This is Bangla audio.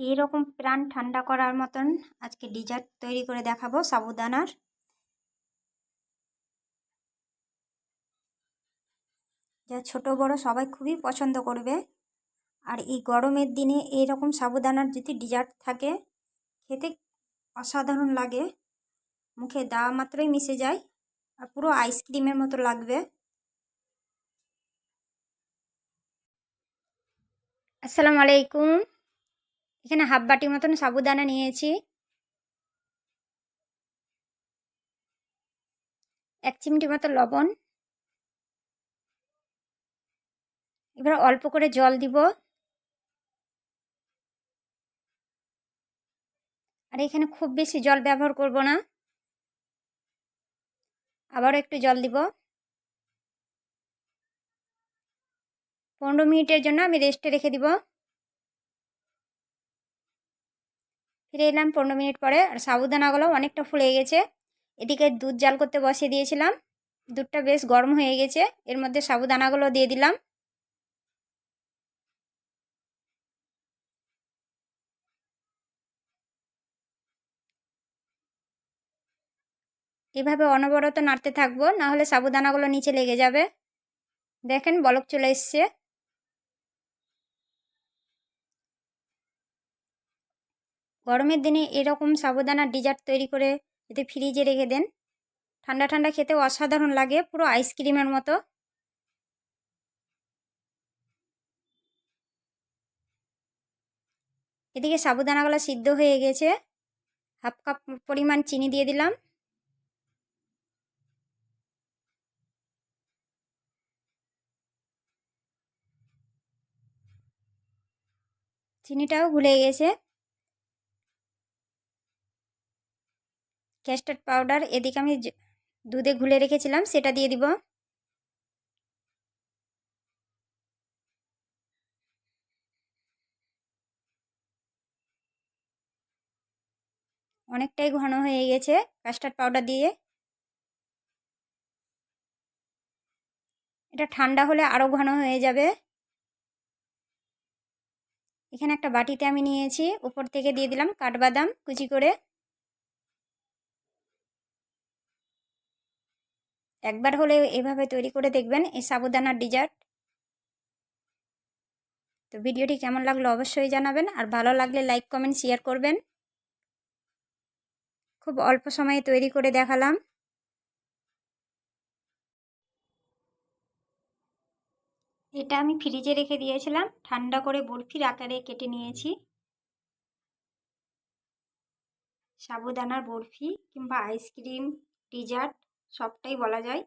এইরকম প্রাণ ঠান্ডা করার মতন আজকে ডিজার্ট তৈরি করে দেখাবো, সাবুদানার। যা ছোট, বড় সবাই খুবই পছন্দ করবে। আর এই গরমের দিনে এইরকম সাবুদানার যদি ডিজার্ট থাকে, খেতে অসাধারণ লাগে। মুখে দেওয়া মাত্রই মিশে যায়, আর পুরো আইসক্রিমের মতো লাগবে। আসসালামু আলাইকুম। এখানে হাফ বাটি মতন সাবুদানা নিয়েছি। এক চিমটি মতো লবণ। এবার অল্প করে জল দিব। আর এখানে খুব বেশি জল ব্যবহার করব না। আবারও একটু জল দিব। পনেরো মিনিটের জন্য আমি রেস্টে রেখে দিব। ফিরে এলাম পনেরো মিনিট পরে। আর সাবুদানাগুলো অনেকটা ফুলে গেছে। এদিকে দুধ জাল করতে বসিয়ে দিয়েছিলাম। দুধটা বেশ গরম হয়ে গেছে। এর মধ্যে সাবুদানাগুলো দিয়ে দিলাম। এভাবে অনবরত নাড়তে থাকব নাহলে সাবুদানাগুলো নিচে লেগে যাবে। দেখেন বলক চলে এসছে। গরমের দিনে এরকম সাবুদানার ডিজার্ট তৈরি করে যদি ফ্রিজে রেখে দেন, ঠান্ডা ঠান্ডা খেতে অসাধারণ লাগে, পুরো আইসক্রিমের মতো। এদিকে সাবুদানাগুলো সিদ্ধ হয়ে গেছে। হাফ কাপ পরিমাণ চিনি দিয়ে দিলাম। চিনিটাও ভুলে গেছে। ক্যাস্টার্ড পাউডার এদিকে আমি দুধে ঘুলে রেখেছিলাম, সেটা দিয়ে দিব। অনেকটাই ঘন হয়ে গেছে কাস্টার্ড পাউডার দিয়ে। এটা ঠান্ডা হলে আরও ঘন হয়ে যাবে। এখানে একটা বাটিতে আমি নিয়েছি, উপর থেকে দিয়ে দিলাম কাঠবাদাম কুচি করে। একবার হলে এভাবে তৈরি করে দেখবেন এই সাবুদানার ডিজার্ট তো ভিডিওটি কেমন লাগল অবশ্যই জানাবেন, আর ভালো লাগলে লাইক কমেন্ট শেয়ার করবেন। খুব অল্প সময়ে তৈরি করে দেখালাম। এটা আমি ফ্রিজে রেখে দিয়েছিলাম, ঠান্ডা করে বরফির আকারে কেটে নিয়েছি। সাবুদানার বরফি কিংবা আইসক্রিম ডিজার্ট সবটাই বলা যায়।